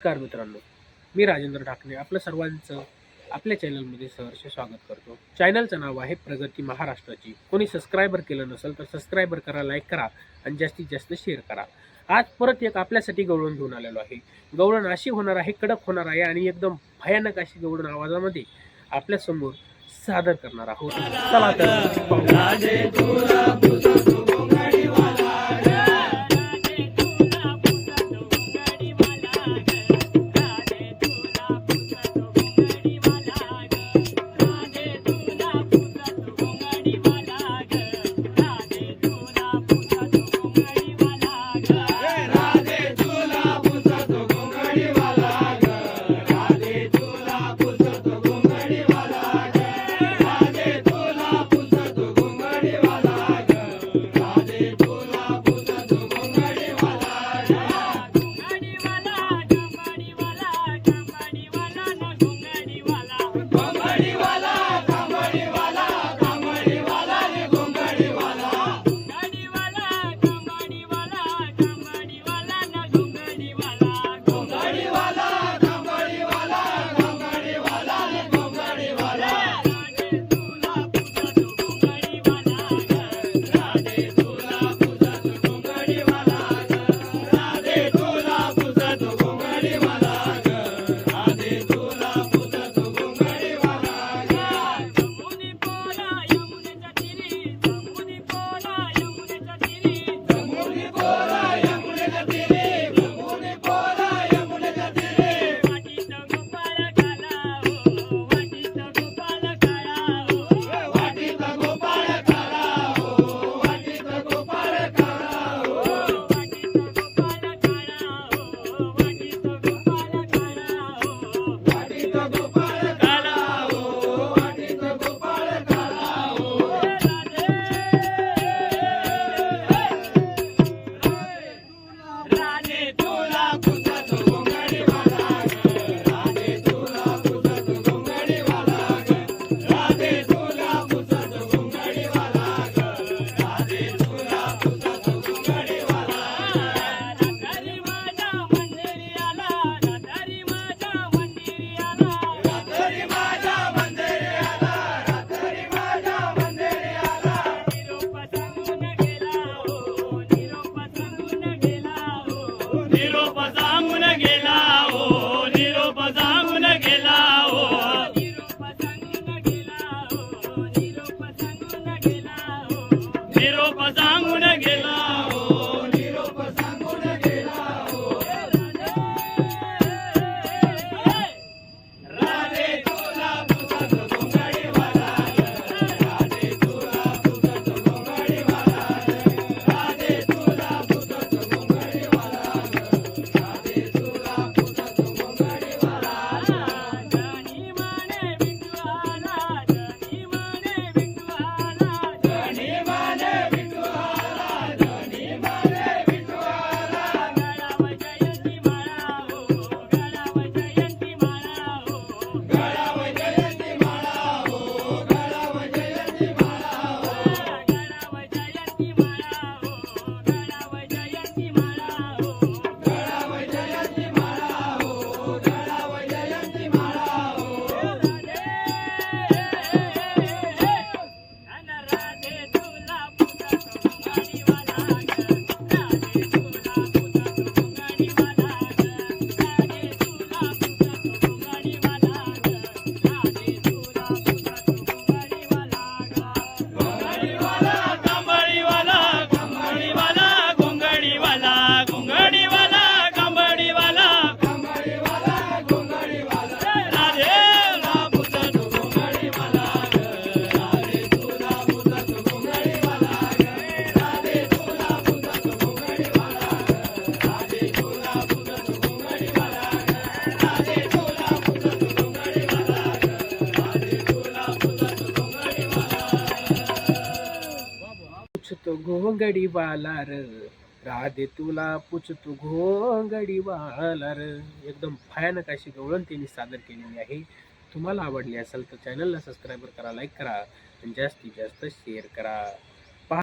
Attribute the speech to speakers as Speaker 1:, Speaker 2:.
Speaker 1: नमस्कार मित्रांनो मी राजेंद्र ठाकरे आपलं सर्वांचं आपल्या चॅनलमध्ये सहर्ष स्वागत करतो. चॅनलचं नाव आहे प्रगती महाराष्ट्राची. कोणी सबस्क्रायबर केलं नसेल तर सबस्क्रायबर करा लाईक करा आणि जास्तीत जास्त शेअर करा. आज परत एक आपल्यासाठी गवळण घेऊन आलेलो आहे. गवळण अशी होणार आहे कडक होणार आहे आणि एकदम भयानक अशी गवळण आवाजामध्ये आपल्यासमोर सादर करणार आहोत. चला तर বাংলা घोंगडी वाला र राधे तुला पुचतू घोंगडी वाला र एकदम भयानक अशी गवळण त्यांनी सादर केलेली आहे. तुम्हाला आवडली असेल तर चॅनलला सबस्क्राईब करा लाईक करा आणि जास्तीत जास्त शेअर करा.